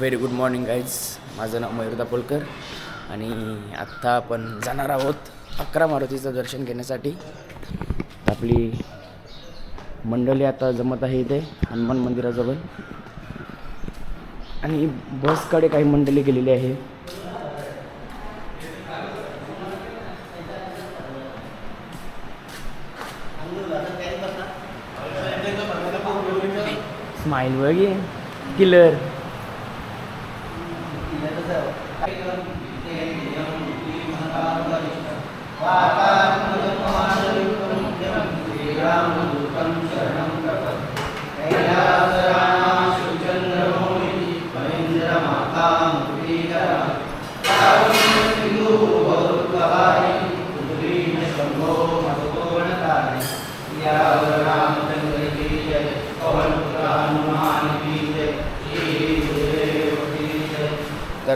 Very good morning guys माझं नाव मयूर दापोलकर आणि आत्ता आपण जाणार आहोत अकरा मारुतीचं दर्शन घेण्यासाठी. आपली मंडळी आता जमत आहे इथे हनुमान मंदिराजवळ. आणि बसकडे काही मंडळी गेलेली आहे. स्माइल वगैरे किलर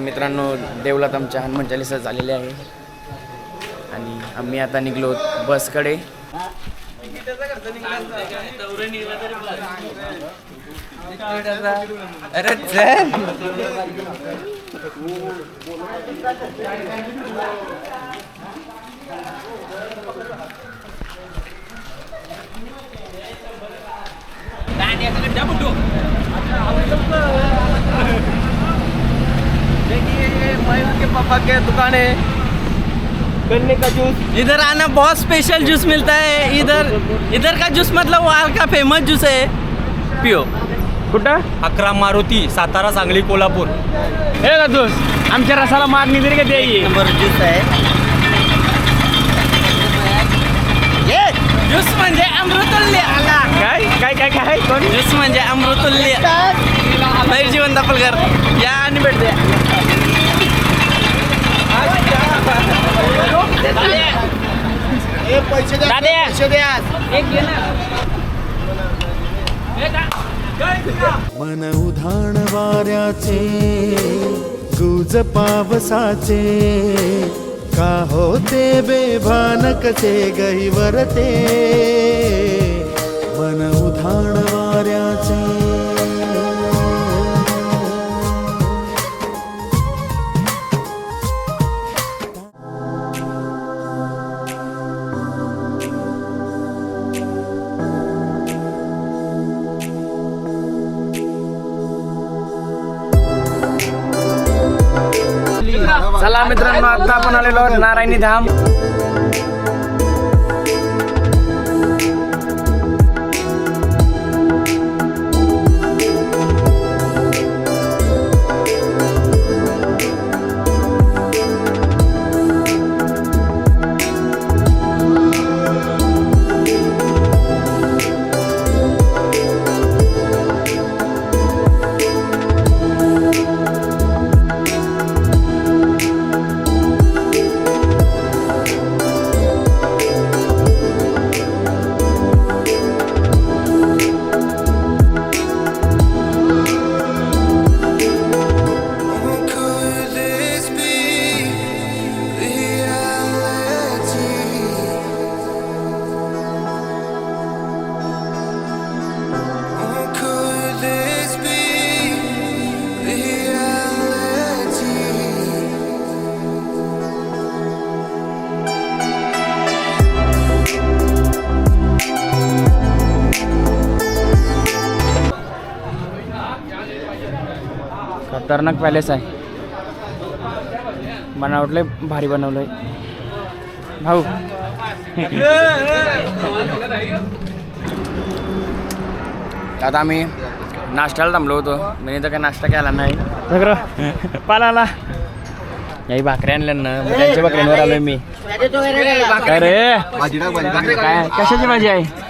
मित्रांनो देवलात आमच्या हनुमान चालिसा झालेले आहे. आणि आम्ही आता निघलो बसकडे. अरे मयूर के पापा के दुकान है। गन्ने का जूस। इधर आना बहुत स्पेशल जूस मिलता है। इधर इधर का जूस मतलब वहाँ का फेमस जूस है। पियो। कुठं? अकरा मारुती सातारा सांगली कोल्हापूर। हे का दोस्त आमच्या रसाला मागणी तरी का द्यायची नंबर जूस आहे. ये ज्यूस म्हणजे अमृतुल्य काय काय कोण? ज्यूस म्हणजे अमृतुल्य. बाहेर जीवन दाखलकर या आणि भेटते मन उधाण वाऱ्याचे गुज पावसाचे का होते बेभान कसे गहिवरते? मन उधाण वाऱ्याचे. चला मित्रांनो आता आपण आलेलो नारायणी धाम. खतरनाक पॅलेस आहे. बनावटलंय भारी बनवलंय. भाऊ. आता आम्ही नाश्त्याला थांबलो होतो. मी तर काय नाश्ता केला नाही. सगळं. पालाला. याही भाकऱ्या आणल्या ना त्यांच्या भाकऱ्यांवर आलोय मी. काय रे काय? कशाची भाजी आहे?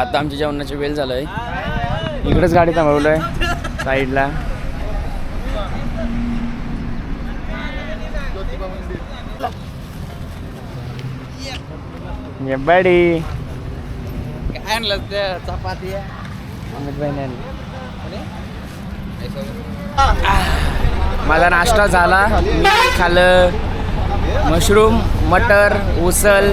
आता आमच्या जेवणाची वेळ झालंय. इकडेच गाडी थांबवलंय साईडला. बॅडी. काय आणलं. चपाती माझा नाश्ता झाला मी मशरूम मटर उसल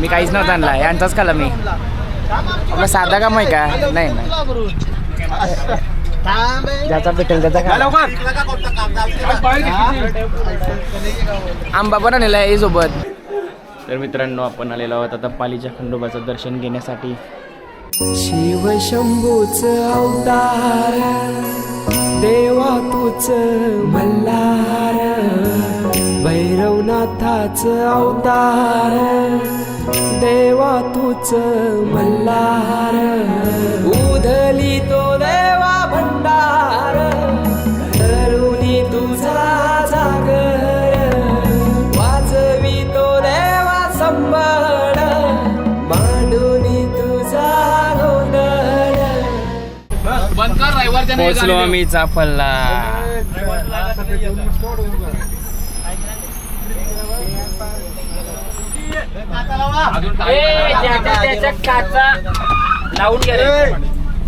मी काहीच नव्हतं आणला यांचाच खाल्ला मी. आपला साधा काम आहे का? नाही नाही. ज्याचा भेटेल त्याचा खा आंबा पण आणलेला आहे सोबत तर मित्रांनो आपण आलेलो आहोत आता पालीच्या खंडोबाचं दर्शन घेण्यासाठी. शिवशंभूच अवतार देवा तूच मल्हार भैरवनाथाच अवतार. देवा तूच मल्हार. उधली तो देवा भंडार. करुणी तुझा जागर. वाजवी तो देवा संबळ. मांडूनी तुझा गोंधळ. पोचलो आम्ही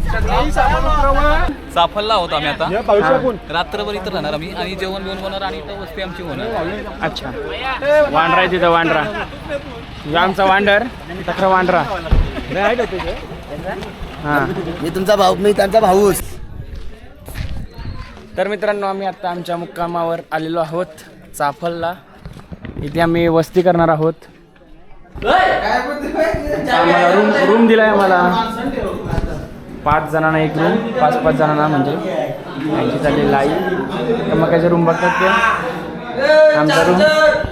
चाफलला चाफलला आहोत आम्ही आता. रात्रभर इथं राहणार आम्ही आणि जेवण बिवण बनवणार आणि इथं वस्ती आमची होणार. अच्छा. वांडरा आहे तिथं वांडरा. तुझा आमचा वांडर तक्र वांडरा. हा. मी तुमचा भाऊ मी त्यांचा भाऊच. तर मित्रांनो आम्ही आता आमच्या मुक्कामावर आलेलो आहोत चाफलला. इथे आम्ही वस्ती करणार आहोत. रूम रूम दिलाय आम्हाला. पाच जणांना एक रूम पाच पाच जणांना म्हणजे. यांची चालली लाई तर मग काय रूम बघतात ते? आमचा रूम तर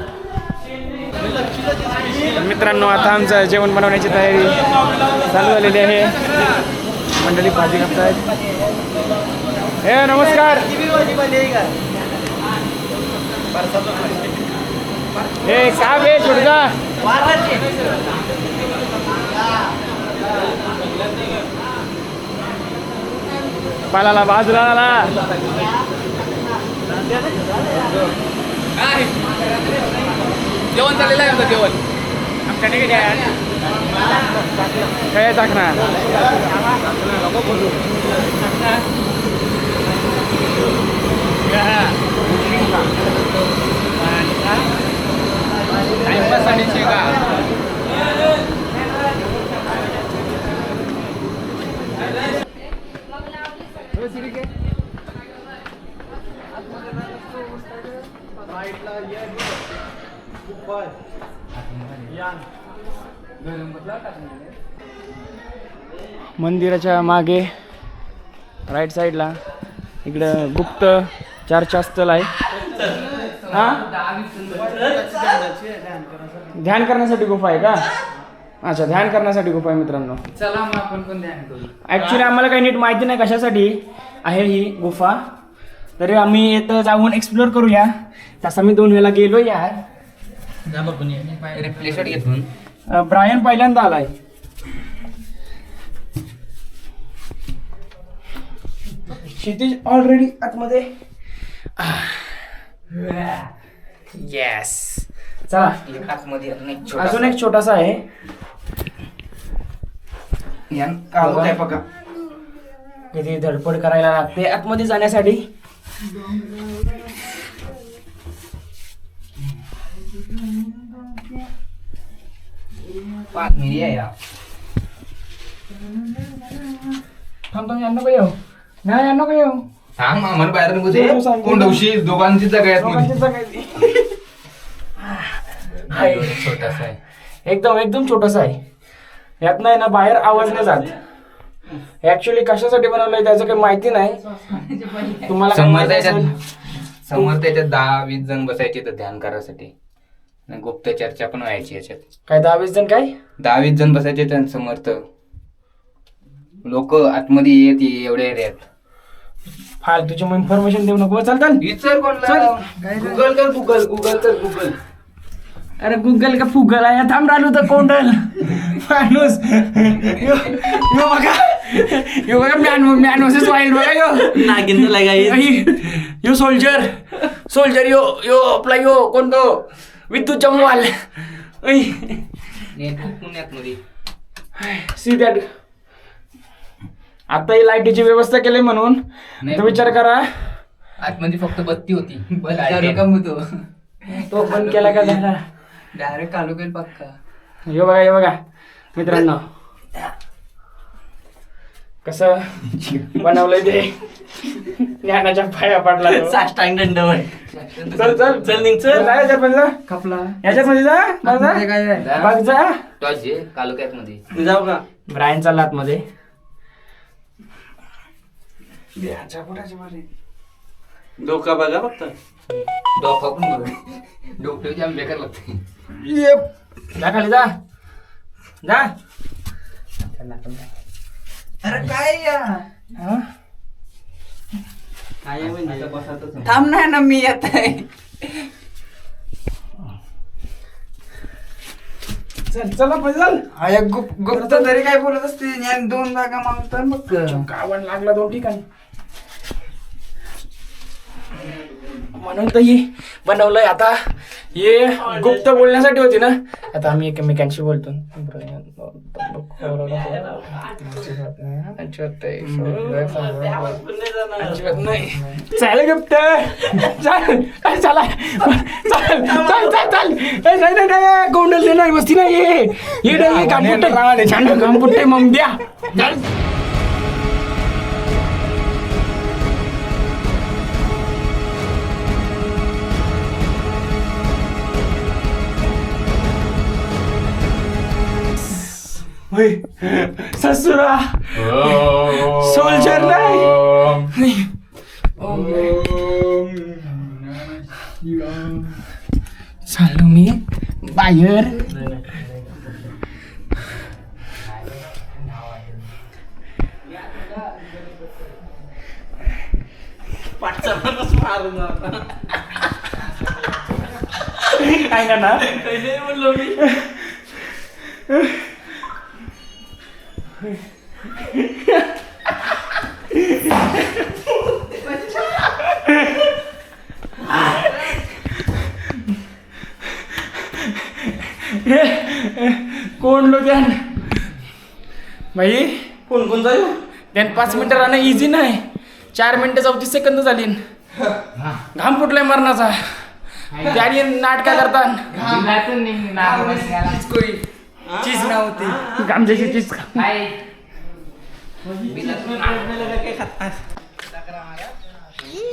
मित्रांनो आता आमचं जेवण बनवण्याची तयारी चालू झालेली आहे. मंडळी भाजी करतायत हे नमस्कार. हे का बे छोटगा पालाला बाजूला. आला जेवण चाललेलं आहे आमचं जेवण. काय टाकणार? मंदिराच्या मागे राईट साईडला इकडं गुप्त चर्चास्थल आहे. हा? ध्यान करण्यासाठी गुफा आहे का? अच्छा ध्यान करण्यासाठी गुफा आहे मित्रांनो. चला मग आपण पण ध्यान करू. ॲक्च्युली आम्हाला काही नीट माहिती नाही कशासाठी आहे ही गुफा. तरी आम्ही इथं जाऊन एक्सप्लोअर करूया. तसं मी दोन वेळेला गेलो यार. रिप्लेशट घेतून अं, ब्रायन पहिल्यांदा आलाय. क्षितिज ऑलरेडी आतमध्ये. येस चला. आतमध्ये अजून एक छोटासा. आहे. बघा. किती धडपड करायला लागते आतमध्ये जाण्यासाठी. पाच मिनिट आहे. थांब थांब यांना येऊ. नाही थांब आम्हाला बाहेर सांगतो. कोंडवशी दोघांची जागा आहे आतमध्ये. दोघांची जागा आहे ती. हाय. छोटासा आहे. एकदम एकदम छोटासा आहे. यात नाही ना बाहेर आवाज नाही जात. ऍक्च्युली कशासाठी बनवलंय त्याचं काही माहिती नाही. तुम्हाला काही समोर माहिती त्याच्यात असेल? समोर त्याच्यात दहा वीस जण बसायचे तर ध्यान करायसाठी. आणि गुप्त चर्चा पण व्हायची याच्यात. काय दहा वीस जण काय? दहा वीस जण बसायचे तर समर्थ लोक आतमध्ये येत एवढे एरियात. फालतूची मग इन्फॉर्मेशन देऊ नको. चल चल. विचार कोणला? गुगल कर गुगल गुगल कर गुगल अरे गुगल का फुगल आहे? थांब राहिलो तर कोंडल. माणूस. यो यो बघा. यो बघा मॅन मॅनोसच वाईल बघा यो. नागिन यो सोल्जर सोल्जर यो यो आपला यो. कोणतो विद्युत जमवाल. ऐ सी दॅट. आता ही लाईटीची व्यवस्था केली म्हणून. विचार करा. आतमध्ये फक्त बत्ती होती. का मग तो तो बंद केला का झाला? डायरेक्ट चालू केल पक्का. हे बघा हे बघा. मित्रांनो. कसं? बनवलंय ते. ज्ञानाच्या पाया पडला तो. साष्टांग दंडवत चल चल चल निघ चल. जा याच्यात मध्ये जा. खपला. याच्यात मध्ये जा. बघ जा. आतमध्ये काय आहे? बघ जा. टॉस जे कालोख्यात मध्ये जाऊ का? ब्रायन चालला आतमध्ये. डोका बघा फक्त. डोका पण बघ. बेकार लागते जा खाली जा. जा. अरे काय या? हा? काय म्हणजे? थांब नाही ना मी येत आहे. चल चला गुप गुप्त तरी काय बोलत असते. आणि दोन जागा मागतो बघ गावण लागला दोन ठिकाणी. म्हणून तर हे बनवलंय. आता हे गुप्त बोलण्यासाठी होती ना? आता आम्ही एकमेकांशी बोलतो. नाही. चाल गुप्त. चाल. काय चाला. चाल चाल चाल चाल. नाही नाही गोंडल नाही वस्ती नाही. हे कामपुट्टे मग द्या. होय ससुरा. सोल्जर नाही. चाललो मी बाहेर. काय करणार बोललो मी. कोण लोक भाई कोण कोण जाऊ त्यान पाच मिनिटं राहणं इझी नाही चार मिनिटं चौतीस सेकंद झाली घाम फुटलाय मरणाचा त्याने नाटका करतात चीज नव्हती. चीज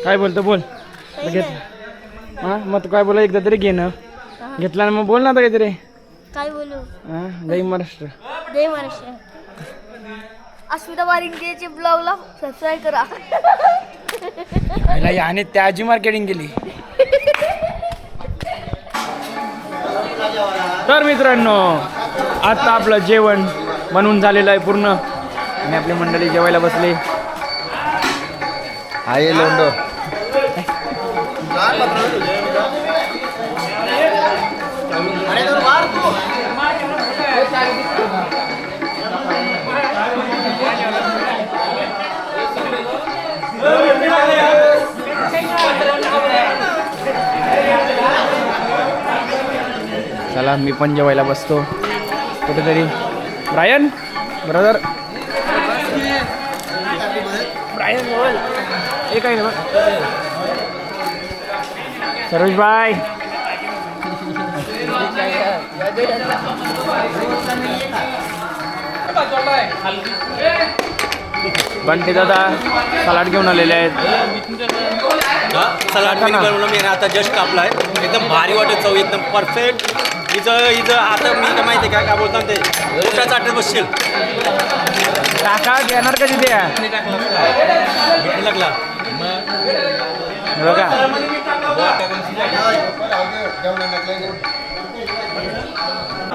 काय बोलतो बोल. घेत हा मग तू काय बोला एकदा तरी घे ना. घेतला ना मग बोल ना आता काहीतरी. काय बोलू? हा जय महाराष्ट्र. जय महाराष्ट्र. अस्मिता वारिंगेचे ब्लॉगला सबस्क्राईब करा. याने त्याची मार्केटिंग केली. तर मित्रांनो आता आपलं जेवण बनवून झालेलं आहे पूर्ण. आणि आपली मंडळी जेवायला बसले. आहे लोंडो. चला मी पण जेवायला बसतो. कुठेतरी. ब्रायन? ब्रदर? ब्रायन बोल. हे काय ना सरोज बाय बंटी दादा सलाड घेऊन आलेले आहेत. सलाड आता जस्ट कापलाय. एकदम भारी वाटत चव एकदम परफेक्ट हिचं हिचं आता मी काय माहिती आहे का काय बोलतात ते? मोठ्या चाटत बसशील. काका घेणार का तिथे? भेटू लागला. बघा.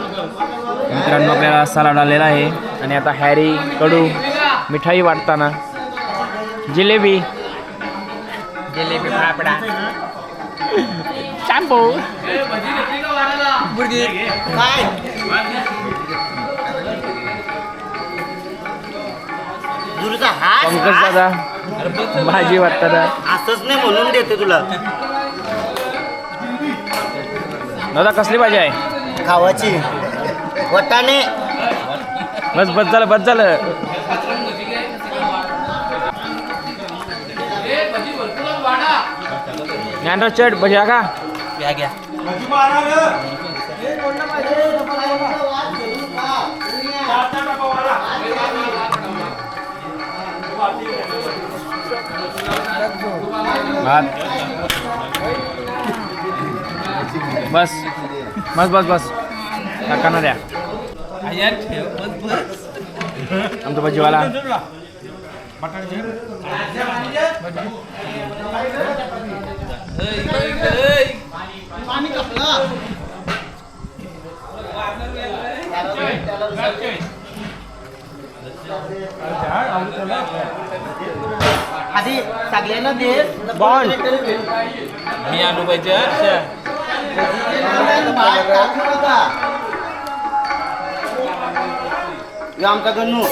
मित्रांनो आपल्याला सलाड आलेला आहे. आणि आता हॅरी कडू मिठाई वाटताना. जिलेबी. जिलेबी फाफडा शॅम्पू. पंकज दादा भाजी वाटतात असंच नाही म्हणून देते तुला. दादा कसली भाजी आहे? खावाची. वटाणे. बस बस झालं बस झालं. ज्ञानराज चट भजी का? घ्या घ्या. बस. बस बस बस. काकांना द्या. आमचा भाजीवाला. आधी सगळ्यांना दे. बॉल मी आणू पाहिजे आमका गन्नू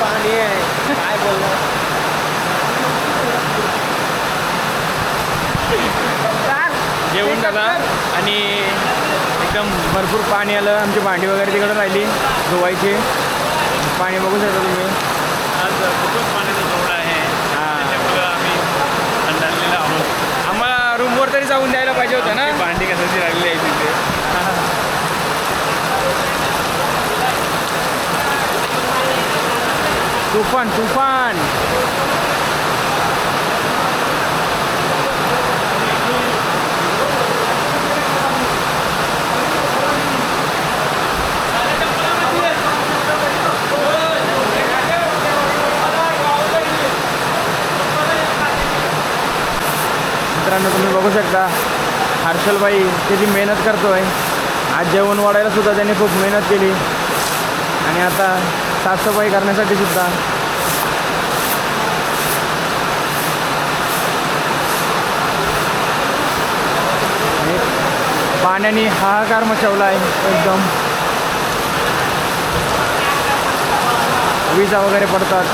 पाणी आहे काय बोलणार जेवण झालं आणि एकदम भरपूर पाणी आलं. आमची भांडी वगैरे तिकडे राहिली धुवायची. पाणी बघू शकता तुम्ही. आज खूपच पाण्याचा जोड आहे. हां. आम्ही आहोत. आम्हाला रूमवर तरी जाऊन द्यायला पाहिजे होतं ना? भांडी कशाची लागली आहे तिथे. तुफान तुफान. मित्रांनो तुम्ही बघू शकता हर्षलबाई त्याची मेहनत करतो आहे आज जेवण वाढायला सुद्धा त्यांनी खूप मेहनत केली. आणि आता साफसफाई करण्यासाठी सुद्धा. पाण्याने हाहाकार मचवला आहे एकदम. विजा वगैरे पडतात.